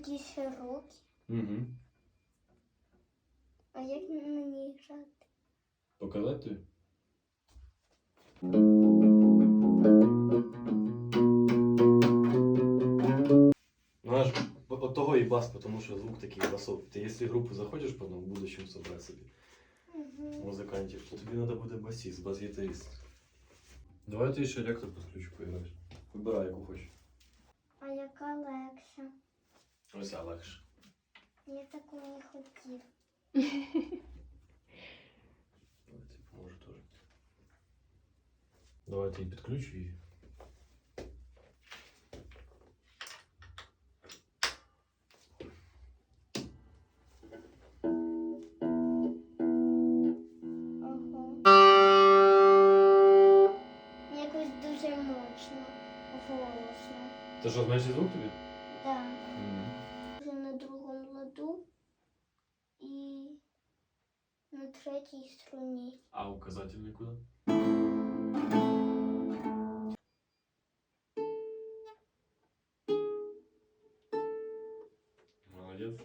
такі широкі. Угу. А як на ній грати? Показати тобі? Ну, от того і бас, тому що звук такий басов. Ти якщо групу захочеш потім в будущем собрати собі Угу. музикантів, то тобі треба буде басіст, бас-гітарист. Давай ти ще електро підключу поіграєш. Вибирай, яку хочеш. А яка легша? Ось а легше. Я таку не хотів. Давай ти поможу теж. Давай ти підключу її. Ага. Якось дуже мощно, голосно. Це що, зменшить звук тобі? Так. Вже на другому ладу і на третій струні. А указательний куди? Молодець.